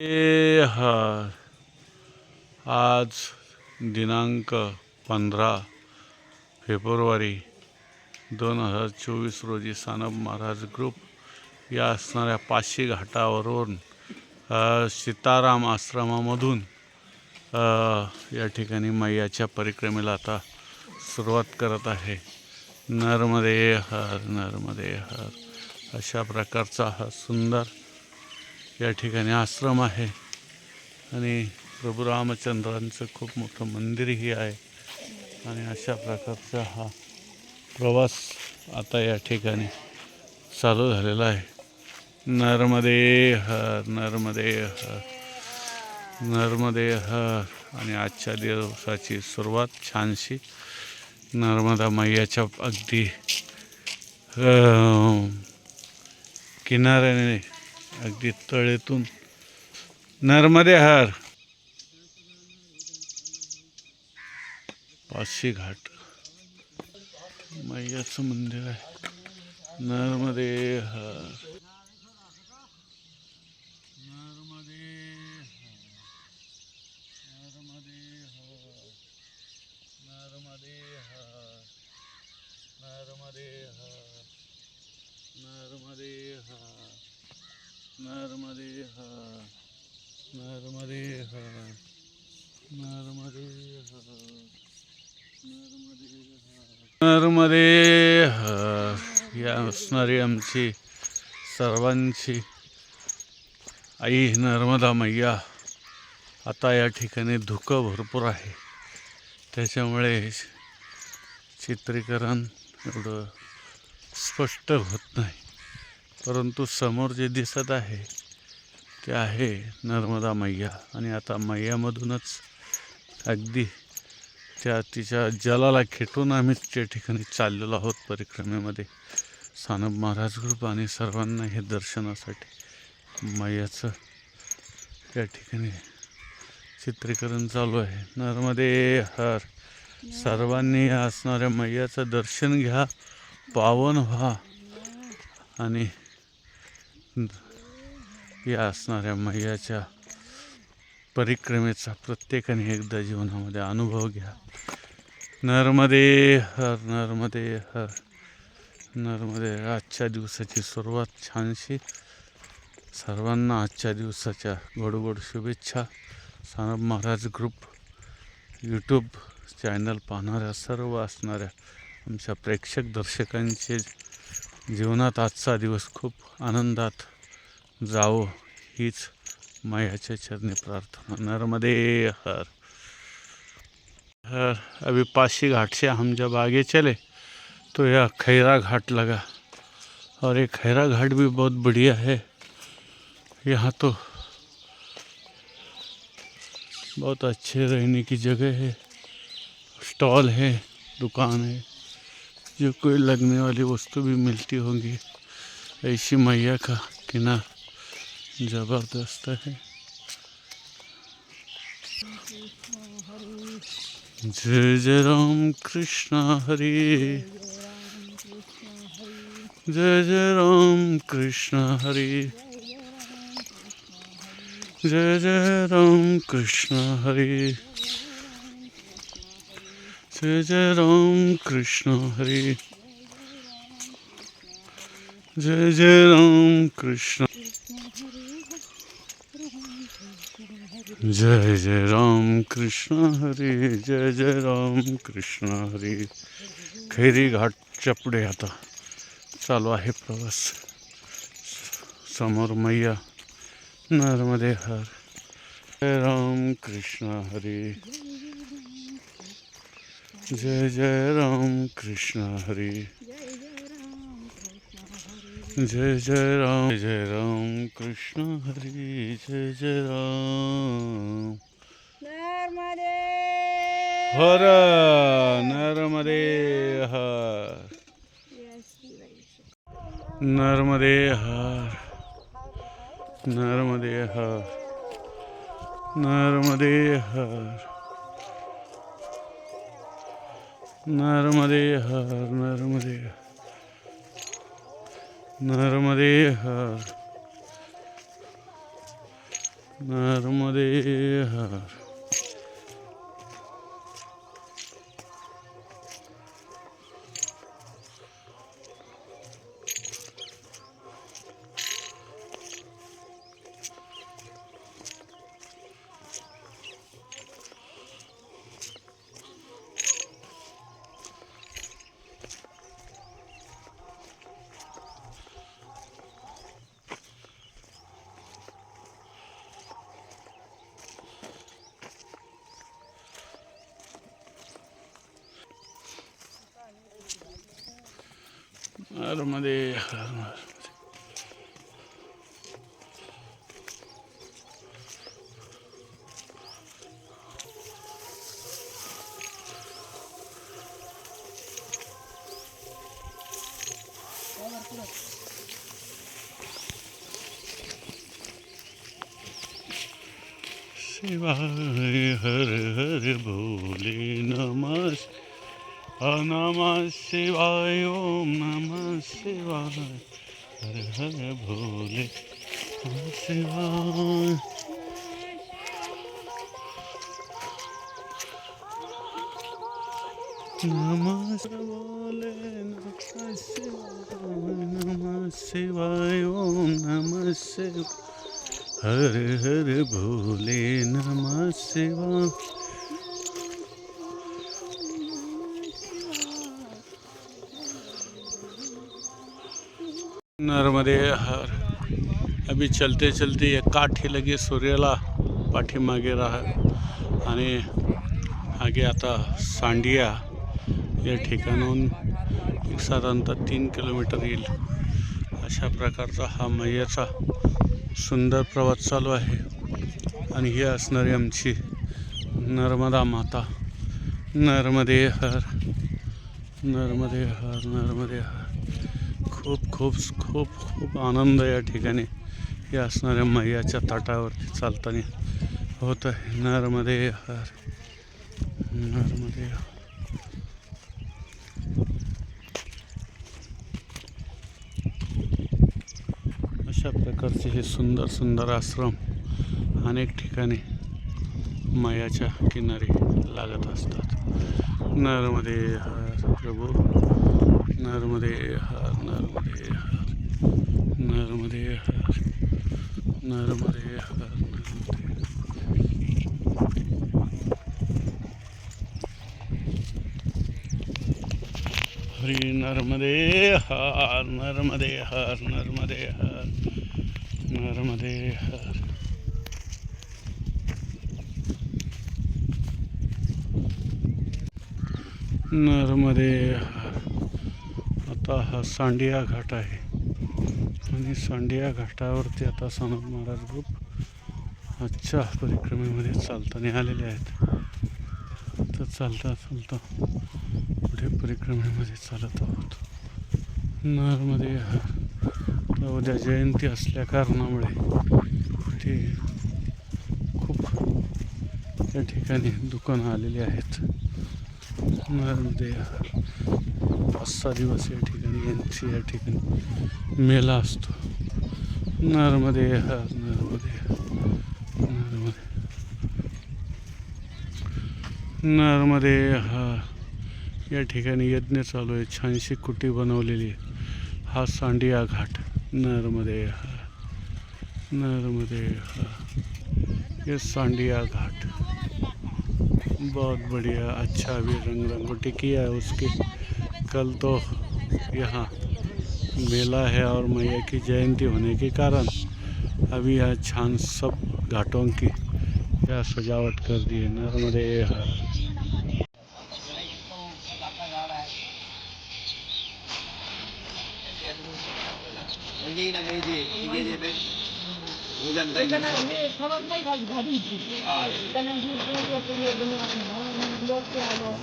ए आज दिनांक पंधरा फेब्रुवारी दोन हजार चोवीस रोजी सानप महाराज ग्रुप या असणाऱ्या पाचशे घाटावरून सीताराम आश्रमामधून या ठिकाणी मैयाच्या परिक्रमेला आता सुरुवात करत आहे. नर्मदे हर नर्मदे हर अशा प्रकारचा हा सुंदर या ठिकाणी आश्रम आहे. आणि प्रभू रामचंद्रांचं खूप मोठं मंदिरही आहे. आणि अशा प्रकारचा हा प्रवास आता या ठिकाणी चालू झालेला आहे. नर्मदे हर नर्मदे हर नर्मदे हर आणि आजच्या दिवसाची सुरुवात छानशी नर्मदा मैयाच्या अगदी किनाऱ्याने अगदी तळेतून. नर्मदे हर. पाचशे घाट. मैयाचं मंदिर आहे. नर्मदे हर. नर्मदे हर. नर्मदे हर. नर्मदे हर नर्मदे हर नर्मदे हर नर्मदे हर या असणारी आमची सर्वांची आई नर्मदा मैया आता या ठिकाणी धुकं भरपूर आहे. त्याच्यामुळे चित्रीकरण एवढं स्पष्ट होत नाही. परंतु समोर जे दिसत आहे ते आहे नर्मदा मैया. आणि आता मैयामधूनच अगदी त्या तिच्या जलाला खेटून आम्ही त्या ठिकाणी चाललेलो आहोत परिक्रमेमध्ये. सानप महाराज ग्रुप आणि सर्वांना हे दर्शनासाठी मैयाचं त्या ठिकाणी चित्रीकरण चालू आहे. नर्मदे हर. सर्वांनी असणाऱ्या मैयाचं दर्शन घ्या पावन व्हा आणि या असणाऱ्या मैयाच्या परिक्रमेचा प्रत्येकाने एकदा जीवनामध्ये अनुभव घ्या. नर्मदे हर नर्मदे हर. नर्मदे आजच्या दिवसाची सुरुवात छानशी. सर्वांना आजच्या दिवसाच्या गोडगोड शुभेच्छा. Sanap Maharaj group YouTube channel पाहणाऱ्या सर्व असणाऱ्या आमच्या प्रेक्षक दर्शकांचे जीवनात आजचा दिवस खूप आनंदात जावो हीच मायाच्या चरणी प्रार्थना. नर्मदे हर. हर. अभी पासी घाट से हम जब आगे चले तो यह खैरा घाट लगा. और ये खैरा घाट भी बहुत बढ़िया है. यहाँ तो बहुत अच्छे रहने की जगह है. स्टॉल है दुकान है. जो कोई लगने वाली वस्तु भी मिलती होंगी, ऐसी मैया का किनार ज़बरदस्त है। जय जय राम कृष्ण हरे। जय जय राम कृष्ण हरे। जय जय राम कृष्ण हरे। जय जय राम कृष्ण हरी। जय जय राम कृष्ण। जय जय राम कृष्ण हरी जय जय राम कृष्ण हरी। खैरी घाटच्या पुढे आता। चालू आहे प्रवास। समोर मैया नर्मदे हर। जय राम कृष्ण हरी। जय जय राम कृष्ण हरे जय जय राम जय राम कृष्ण हरे जय जय राम नर्मदे हर नर्मदे हर नर्मदे हर नर्मदे हर नर्मदे हर नर्मदे हर नर्मदे नर्मदे हर नर्मदे हर नर्मदे हर नर्मदे शिवाय हर हर भोले नमः नमः शिवाय ओम नमः शिवाय हर हर भोले शिवाय नमः भोले नम शिवाय नमः शिवाय ओम नमः शिवाय हर हर भोले नमः शिवाय नर्मदे हर अभी चलते चलते एक काठी लगे सूर्याला पाठीमागे राहा आणि आगे आता सांडिया या ठिकाणाहून एक साधारणतः तीन किलोमीटर येईल. अशा प्रकारचा हा मैयाचा सुंदर प्रवास चालू आहे. आणि ही असणारी आमची नर्मदा माता. नर्मदे हर नर्मदे हर नर्मदे हर. खूप खूप खूप आनंद या ठिकाणी. या असणाऱ्या मैयाच्या ताटावरती चालताना होत आहे. नरमध्ये हर नरमध्ये अशा प्रकारचे हे सुंदर सुंदर आश्रम अनेक ठिकाणी मैयाच्या किनारी लागत असतात. नर्मदे हर प्रभू. नर्मदे हर नर्मदे हर नर्मदे हर नर्मदे हर नर्मदे हरी. नर्मदे हर नर्मदे हर नर्मदे हर नर्मदे हर. नर्मदे हर. आता हा सांडिया घाट आहे. आणि सांडिया घाटावरती आता सनद महाराज ग्रुप आजच्या परिक्रमेमध्ये चालताना आलेले आहेत. तर चालता चालता पुढे परिक्रमेमध्ये चालत आहोत. नर्मदे उद्या जयंती असल्या कारणामुळे ते खूप त्या ठिकाणी दुकानं आलेली आहेत. नर्मदे पाच सहा दिवस या ठिकाणी ठिकाणी मेला असतो नर्मदे हर नर्मदे नर्मदे नर्मदे हर या यज्ञ चालू आहे छानशी कुटी बनवलेली हा सांडिया घाट नर्मदे हर नर्मदे हर ये सांडिया घाट बहुत बढ़िया अच्छा भी रंग रंगोटी किया है उसके कल तो यहाँ मेला है और मैया की जयंती होने के कारण अभी यहाँ छान सब घाटों की यह सजावट कर दी है हर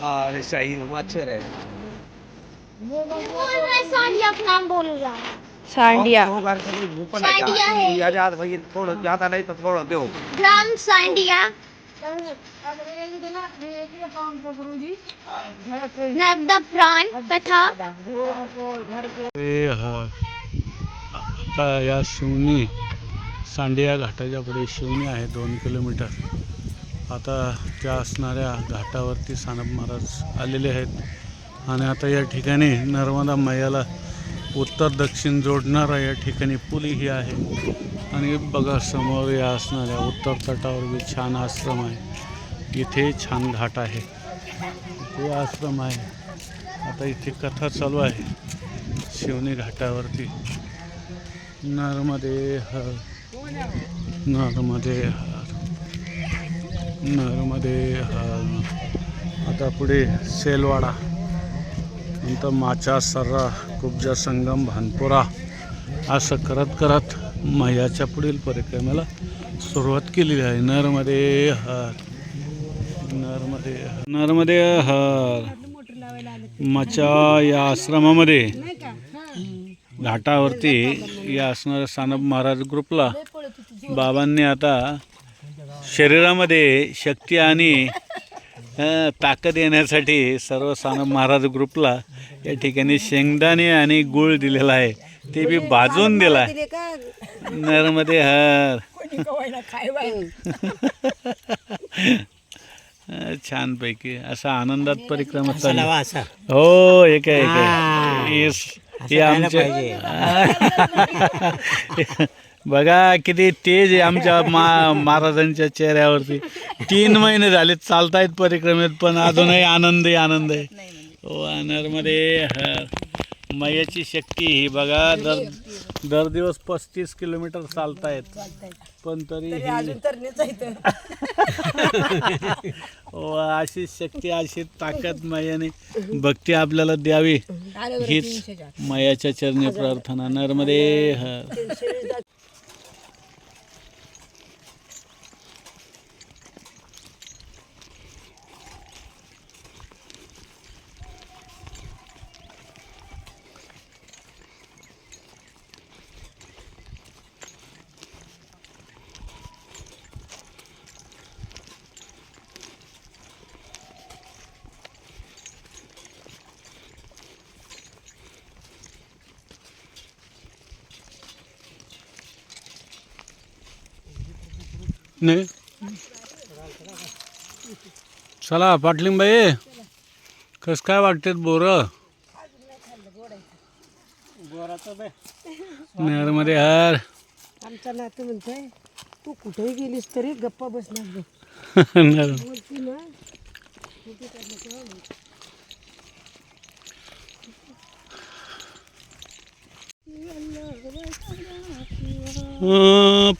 हाँ सही अच्छे रहे। सांडिया है। आजाद भाई थोड़ा ज्यादा नहीं तो थोड़ा दो। ग्राम सांडिया। आता या शिवनी सांडिया घाटाच्या पुढे शिवणी आहे दोन किलोमीटर. आता त्या असणाऱ्या घाटावरती सानप महाराज आलेले आहेत. आणि आता या ठिकाणी नर्मदा मैयाला उत्तर दक्षिण जोडणारा या ठिकाणी पुलही आहे. आणि बघा समोर या असणाऱ्या उत्तर तटावर बी छान आश्रम आहे. इथे छान घाट आहे. इथे आश्रम आहे. आता इथे कथा चालू आहे. शिवनी घाटावरती. नर्मदे हर नर्मदे हर नर्मदे हर. आता पुढे सेलवाडा. नंतर माचा सर्रा कुब्जा संगम भानपुरा असं करत करत मैयाच्या पुढील परिक्रमेला सुरुवात केलेली आहे. नर्मदे हर. नर्मदे नर्मदे हर. मचा माच्या या आश्रमामध्ये घाटावरती या असणाऱ्या सानप महाराज ग्रुपला बाबांनी आता शरीरामध्ये शक्ती आणि ताकद येण्यासाठी सर्व सानप महाराज ग्रुपला या ठिकाणी शेंगदाणे आणि गुळ दिलेला आहे. ते बी भाजून दिला आहे नर्मदे हर अ, छानपैकी असा आनंदात परिक्रमा हो एक आहे एक आहे. येस हे आमचे बघा किती तेज आहे आमच्या मा महाराजांच्या चेहऱ्यावरती. तीन महिने झाले चालतायत परिक्रमेत पण अजूनही आनंद आहे आनंद आहे. हो नर्मदे हर मैयाची शक्ती ही बघा दर दर दिवस पस्तीस किलोमीटर चालतायत. पण तरी ही- हो अशी शक्ती अशी ताकद मैयाने भक्ती आपल्याला द्यावी. हीच. मैयाच्या चरणी प्रार्थना. नर्मदे हर नाही। चला पाटलिंबाई कस काय वाटतात बोर? नरमध्ये हर. आमचा नातू म्हणतोय तू कुठेही गेलीस तरी गप्पा बसणार बोलती ना.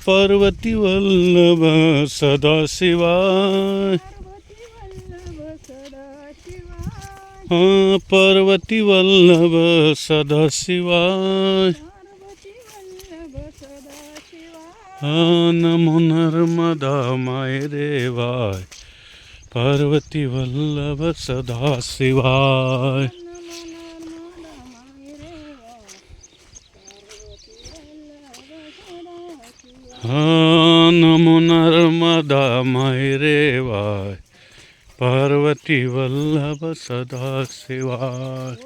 पार्वती वल्लभ सदा शिवाय पार्वती वल्लभ सदा शिवाय नमो नर्मदा माय रेवाय पार्वती वल्लभ सदा शिवाय नमो नर्मदा माय रेवाय पार्वती वल्लभ सदा शिवाय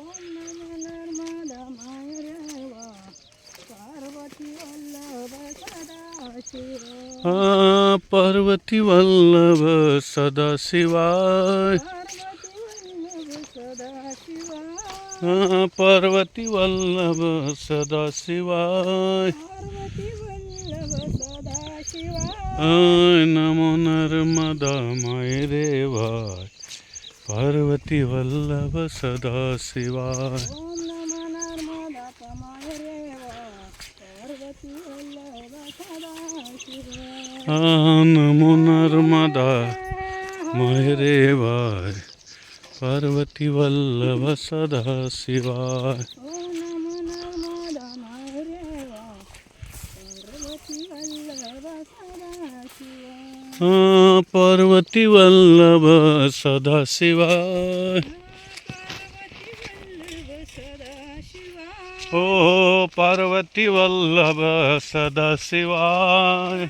हा पार्वती वल्लभ सदा शिवाय हा पार्वती वल्लभ सदा शिवाय नमो नर्मदा माय रेवाय पार्वती वल्लभ सदा शिवाय। नमो नर्मदा माय रेवाय पार्वती वल्लभ सदा शिवाय। हा पार्वती वल्लभ सदा शिवाय हो पार्वती वल्लभ सदा शिवाय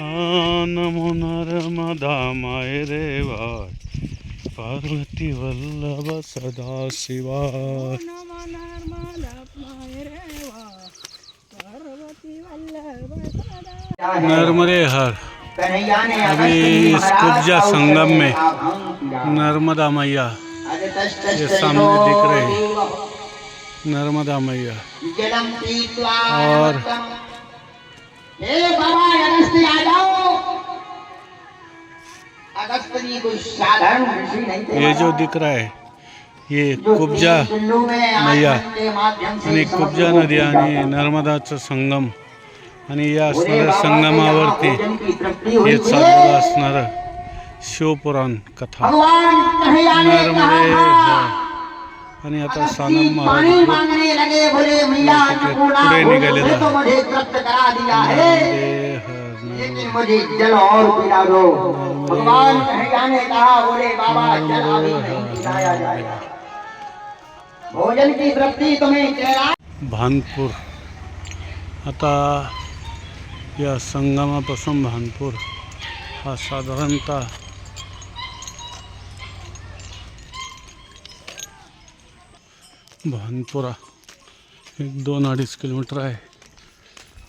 हा नमो नर्मदा माय रेवाय पार्वती नर्मदे हर। अभी इस कुब्जा संगम में नर्मदा मैया ये सामने दिख रहे हैं। नर्मदा मैया। और ये जो दिख रहा है ये कुब्जा मैया आणि कुब्जा नदी आणि नर्मदाचं संगम। आणि या असणाऱ्या संगमावरती हे चाललेलं असणारं शिवपुराण कथा. आणि आता सानम पुढे वो निघालेला? मुझे तो आहे. मुझे तृप्त करा दिया नर्मदे हर, लेकिन नर्मदे. मुझे जल और पिला दो. भगवान कन्हैया ने कहा बोले बाबा जल अभी नहीं पिलाया जाएगा। भोजन की तृप्ति तुम्हें चेहरा भानपूर। आता या संगमापासून भानपूर हा साधारणतः भानपुरा एक दोन अडीच किलोमीटर आहे.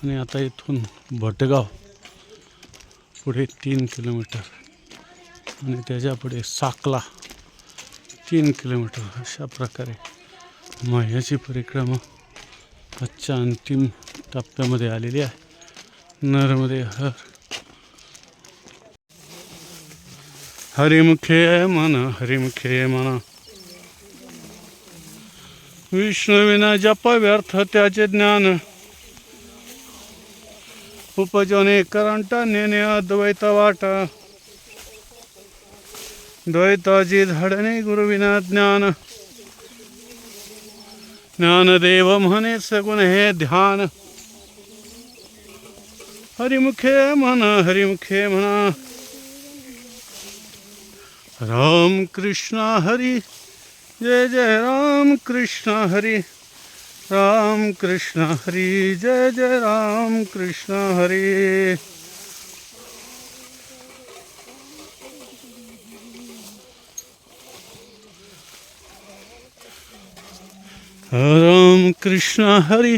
आणि आता इथून भटगाव पुढे तीन किलोमीटर आणि त्याच्यापुढे साकला तीन किलोमीटर अशा प्रकारे माह्याची परिक्रमा आजच्या अंतिम टप्प्यामध्ये आलेली आहे. नर्मदे हर। हरिमुखे मन हरिमुखे मन। विष्णुविना जप व्यर्थ त्याचे ज्ञान। उपजने करंट नेने अद्वैत वाट। द्वैताची धडणे गुरुविना ज्ञान। ज्ञानदेव म्हणे सगुण हे ध्यान। हरिमुखे म्हणा हरिमुखे म्हणा राम कृष्ण हरी जय जय राम कृष्ण हरी। राम कृष्ण हरी जय जय राम कृष्ण हरी। राम कृष्ण हरी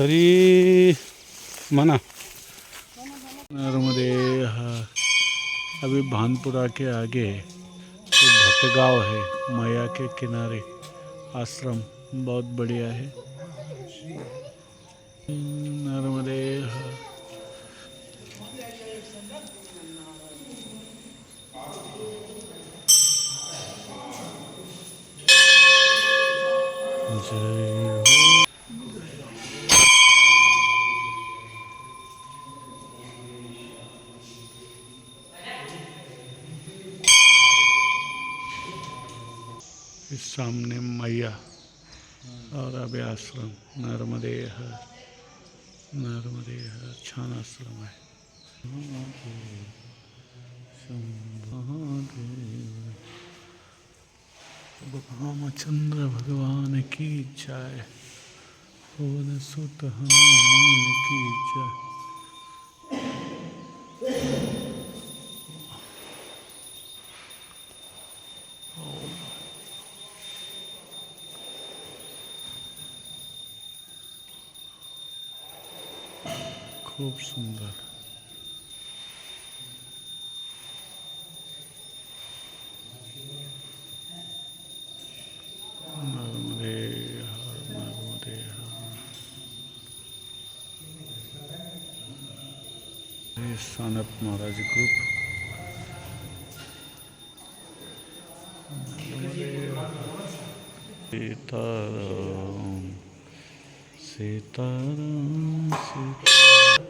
हरी, मना। नर्मदे अभी भानपुरा के आगे तो भटगांव है, माया के किनारे, आश्रम, बहुत बढ़िया है। नर्मदे सामने मैया। और अभय आश्रम नर्मदे नर्मदे छान आश्रम शंभो रामचंद्र भगवान की जय। पवन सुत हनुमान की जय। खूप सुंदर सानप महाराज ग्रुप सीताराम सीताराम सीता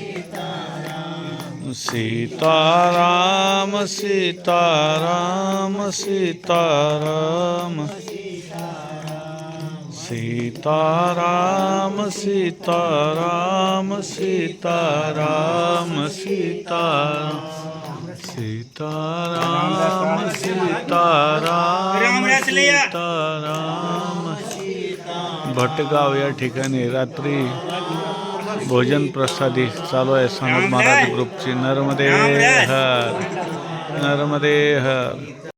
सीताराम सीताराम सीताराम। सीताराम सीताराम सीताराम सीताराम। सीताराम सीताराम सीताराम। सीताराम भटगाव या ठिकाणी रात्री भोजन प्रसादी चालू आहे संत महाराज ग्रुपची. नर्मदे हर नर्मदे हर.